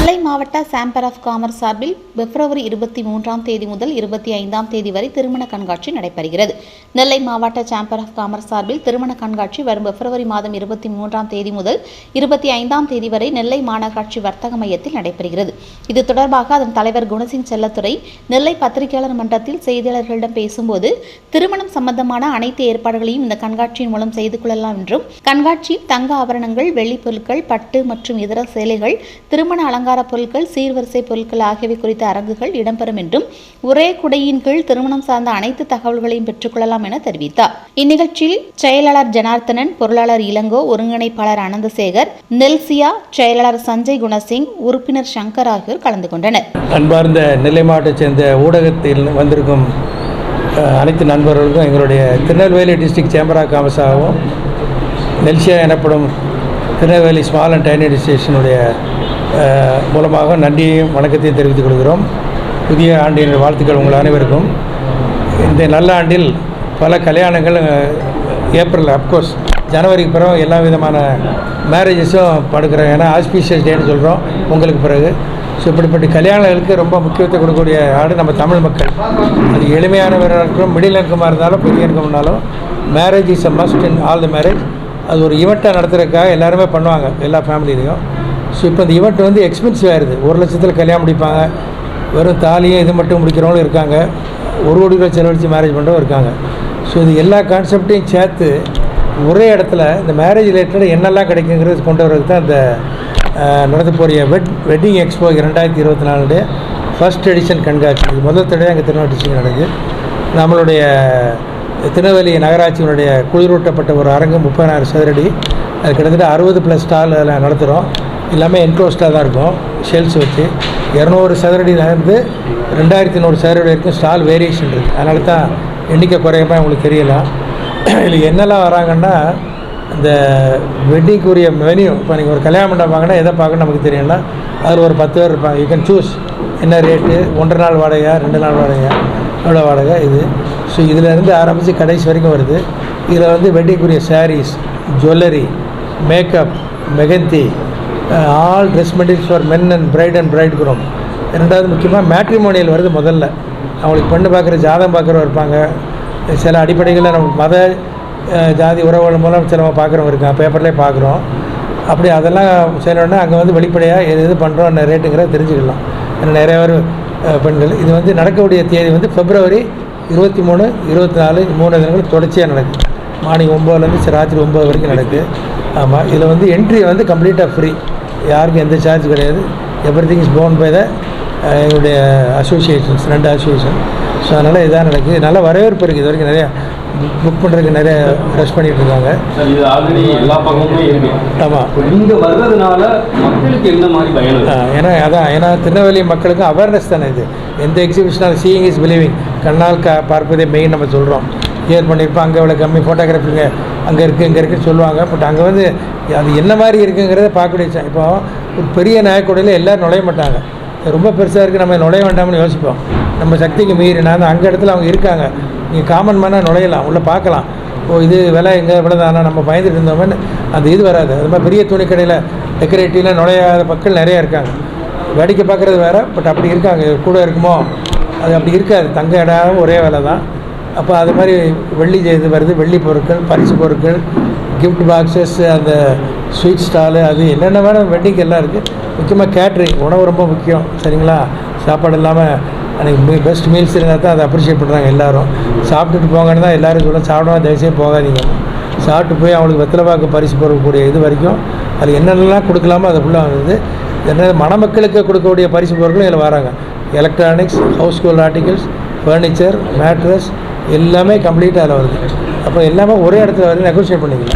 நெல்லை மாவட்ட sambar of commerce சார்பில் பிப்ரவரி இருபத்தி மூன்றாம் தேதி முதல் இருபத்தி ஐந்தாம் தேதி வரை திருமண கண்காட்சி நடைபெறுகிறது. நெல்லை மாவட்ட சாம்பர் ஆஃப் காமர்ஸ் சார்பில் திருமண கண்காட்சி வரும் பிப்ரவரி மாதம் இருபத்தி மூன்றாம் தேதி முதல் இருபத்தி ஐந்தாம் தேதி வரை நெல்லை மாநகராட்சி வர்த்தக மையத்தில் நடைபெறுகிறது. இது தொடர்பாக அதன் தலைவர் குணசிங் செல்லத்துறை நெல்லை பத்திரிகையாளர் மன்றத்தில் செய்தியாளர்களிடம் பேசும்போது திருமணம் சம்பந்தமான அனைத்து ஏற்பாடுகளையும் இந்த கண்காட்சியின் மூலம் செய்து கொள்ளலாம் என்றும் கண்காட்சியில் தங்க ஆபரணங்கள் வெள்ளிப்பொருட்கள் பட்டு மற்றும் இதர சேலைகள் திருமண அலங்கார பொருட்கள் சீர்வரிசை பொருட்கள் ஆகியவை குறித்த அரங்குகள் இடம்பெறும் என்றும் ஒரே குடையின் கீழ் திருமணம் சார்ந்த அனைத்து தகவல்களையும் பெற்றுக்கொள்ளலாம் என தெரிவித்தார். இந்நிகழ்ச்சியில் செயலாளர் ஜனார்த்தனன் பொருளாளர் இளங்கோ ஒருங்கிணைப்பாளர் அனந்தசேகர் நெல்சியா செயலாளர் சஞ்சய் குணசிங் உறுப்பினர் சங்கர் ஆகியோர் கலந்து கொண்டனர். அன்பார்ந்த நெல்லை மாவட்டத்தைச் சேர்ந்த ஊடகத்தில் வந்திருக்கும் அனைத்து நண்பர்களுக்கும் எங்களுடைய திருநெல்வேலி டிஸ்ட்ரிக்ட் சேம்பர் ஆஃப் காமர்ஸாகவும் நெல்சியா எனப்படும் திருநெல்வேலி ஸ்மால் அண்ட் டைனி ஸ்டேஷனுடைய மூலமாக நன்றியையும் வணக்கத்தையும் தெரிவித்துக் கொள்கிறோம். புதிய ஆண்டின் வாழ்த்துக்கள் உங்கள் அனைவருக்கும். இந்த நல்ல ஆண்டில் பல கல்யாணங்கள் ஏப்ரல் அப்கோர்ஸ் ஜனவரிக்கு பிறகு எல்லா விதமான மேரேஜஸும் படுக்கிறோம். ஏன்னா ஆஸ்பீஷியஸ் டேன்னு சொல்கிறோம் உங்களுக்கு பிறகு. ஸோ இப்படிப்பட்ட கல்யாணங்களுக்கு ரொம்ப முக்கியத்துவம் கொடுக்கக்கூடிய ஆடு நம்ம தமிழ் மக்கள். அது எளிமையானவராக இருக்கட்டும் மிடில் இன்கமாக இருந்தாலும் பெரிய இன்கம்னாலும் marriage is a must in all the marriage அது ஒரு ஈவெண்ட்டாக நடத்துறதுக்காக எல்லாருமே பண்ணுவாங்க எல்லா ஃபேமிலியிலையும் ஸோ இப்போ இந்த ஈவெண்ட் வந்து எக்ஸ்பென்சிவ் ஆயிடுது ஒரு லட்சத்தில் கல்யாணம் முடிப்பாங்க. வெறும் தாலியும் இது மட்டும் முடிக்கிறவங்களும் இருக்காங்க. ஒரு கோடி ரூபாய் செலவழித்து மேரேஜ் பண்ணுறவங்க இருக்காங்க. ஸோ இது எல்லா கான்செப்டையும் சேர்த்து ஒரே இடத்துல இந்த மேரேஜ் ரிலேட்டட் என்னெல்லாம் கிடைக்குங்கிறது கொண்டு வரதுக்கு தான் இந்த அஹ், போகிற வெட் வெட்டிங் எக்ஸ்போ ரெண்டாயிரத்தி இருபத்தி நாலுடைய ஃபர்ஸ்ட் எடிஷன் கண்காட்சி. இது முதல் தடவை அங்கே திருநெல்வேலி டிஸ்ட்ரிக்ட் நடக்குது. நம்மளுடைய திருநெல்வேலி நகராட்சியினுடைய குளிரூட்டப்பட்ட ஒரு அரங்கு முப்பதாயிரம் சதுரடி. அது கிட்டத்தட்ட அறுபது ப்ளஸ் ஸ்டால் அதில் நடத்துகிறோம் எல்லாமே என்க்ளோஸ்டாக தான் இருக்கும். ஷெல்ஸ் வச்சு. இரநூறு சதுரடியிலேருந்து ரெண்டாயிரத்தி நூறு சதுரடி வரைக்கும் ஸ்டால் வேரியேஷன் இருக்குது அதனால தான் எண்ணிக்கை குறையமா உங்களுக்கு தெரியலாம் இதில் என்னெல்லாம் வராங்கன்னா இந்த வெட்டிங்குரிய மெனியூ இப்போ நீங்கள் ஒரு கல்யாணம் பண்ண வாங்கினா எதை பார்க்கணும் நமக்கு தெரியும்னா அதில் ஒரு பத்து பேர் இருப்பாங்க. யூ கேன் சூஸ் என்ன ரேட்டு ஒன்றரை நாள் வாடகையா ரெண்டு நாள் வாடகையா எவ்வளோ வாடகை இது. ஸோ இதிலேருந்து ஆரம்பித்து கடைசி வரைக்கும் வருது. இதில் வந்து வெட்டிங்குரிய sarees jewellery makeup mehendi all dress materials for men and bride and bride groom ரெண்டாவது முக்கியமாக மேட்ரிமோனியல் வருது முதல்ல. அவங்களுக்கு பெண்ணு பார்க்குற ஜாதகம் பார்க்குறவங்க இருப்பாங்க. சில அடிப்படைகளில் நம்ம மத ஜாதி உறவுகள் மூலம் சிலவங்க பார்க்குறவங்க இருக்காங்க. பேப்பர்லேயே பார்க்குறோம். அப்படி அதெல்லாம் செய்யணுன்னா அங்கே வந்து வெளிப்படையாக எது எது பண்ணுறோம் என்ன ரேட்டுங்கிறத தெரிஞ்சுக்கலாம். ஏன்னா நிறைய பேர் பெண்கள். இது வந்து நடக்கக்கூடிய தேதி வந்து பிப்ரவரி இருபத்தி மூணு இருபத்தி நாலு மூணு தினங்கள் தொடர்ச்சியாக நடக்குது மார்னிங் ஒம்போதுலேருந்து ராத்திரி ஒம்பது வரைக்கும் நடக்குது ஆமாம் இதில் வந்து என்ட்ரி வந்து கம்ப்ளீட்டாக ஃப்ரீ யாருக்கும் எந்த சார்ஜ் கிடையாது. Everything is phone by the எங்களுடைய அசோசியேஷன்ஸ் ரெண்டு அசோசியேஷன் ஸோ அதனால் இதாக நடக்குது. நல்ல வரவேற்பு இருக்குது இது வரைக்கும் நிறையா. புக் பண்ணுறதுக்கு நிறைய ரெஸ்ட் பண்ணிகிட்டு இருக்காங்க. சார் இது ஆல்ரெடி எல்லா பக்கமுமே இருக்கு. ஆமாம் இப்போ நீங்க வர்றதுனால மக்களுக்கு என்ன மாதிரி பயன் ஏன்னா அதான் ஏன்னா திருநெல்வேலி மக்களுக்கு அவேர்னஸ் தானே இது. எந்த எக்ஸிபிஷனால் சீயிங் இஸ் பிலீவிங் கண்ணால் கா பார்ப்பதே மெயின் நம்ம சொல்கிறோம் கிளியர் பண்ணியிருப்போம் அங்கே இவ்வளோ கம்மி ஃபோட்டோகிராஃபிங்க அங்கே இருக்குது இங்கே இருக்குன்னு சொல்லுவாங்க. பட் அங்கே வந்து அது என்ன மாதிரி இருக்குங்கிறத பார்க்கக்கூடிய சா- இப்போ ஒரு பெரிய நாயக்கூடையில் எல்லோரும் நுழைய மாட்டாங்க. ரொம்ப பெருசாக இருக்குது நம்ம நுழைய வேண்டாம்னு யோசிப்போம். நம்ம சக்திக்கு மீறி நான் அங்கே இடத்துல அவங்க இருக்காங்க. நீங்கள் காமன் மேனாக நுழையலாம் உள்ளே பார்க்கலாம். ஓ இது விலை எங்கே இவ்வளோ தானே நம்ம பயந்துட்டு இருந்தோம்னு அந்த இது வராது. அது மாதிரி பெரிய துணி கடையில் டெக்கரேட்டிவ்லாம் நுழையாத மக்கள் நிறைய இருக்காங்க. வேடிக்கை பார்க்குறது வேறு பட் அப்படி இருக்காங்க. கூட இருக்குமோ? அது அப்படி இருக்காது. தங்க இடம் ஒரே வேலை தான் அப்போ அது மாதிரி வெள்ளி இது வருது வெள்ளி பொருட்கள் பரிசு பொருட்கள் கிஃப்ட் பாக்ஸஸ் அந்த ஸ்வீட் ஸ்டாலு அது என்னென்ன வேணும் வெட்டிங் எல்லாம் இருக்குது முக்கியமாக கேட்ரிங் உணவு ரொம்ப முக்கியம் சரிங்களா? சாப்பாடு இல்லாமல் அன்றைக்கி மீ பெஸ்ட் மீல்ஸ் இருந்தால் தான் அதை அப்ரிஷியேட் பண்ணுறாங்க எல்லோரும். சாப்பிட்டுட்டு போங்கன்னு தான் எல்லோரும் சொல்ல சாப்பிடாம தயவுசெய்து போகாதீங்க. சாப்பிட்டு போய் அவங்களுக்கு வெத்தலை பாக்கு பரிசு பொருட்கூடிய இது வரைக்கும் அது என்னென்னலாம் கொடுக்கலாமோ அது ஃபுல்லாக வந்து என்ன மணமக்களுக்கு கொடுக்கக்கூடிய பரிசு பொருட்களும் இதில் வராங்க. Electronics household articles furniture mattress எல்லாமே கம்ப்ளீட்டாக அதில் வருது. அப்போ எல்லாமே ஒரே இடத்துல வந்து நெகோஷியேட் பண்ணிக்கலாம்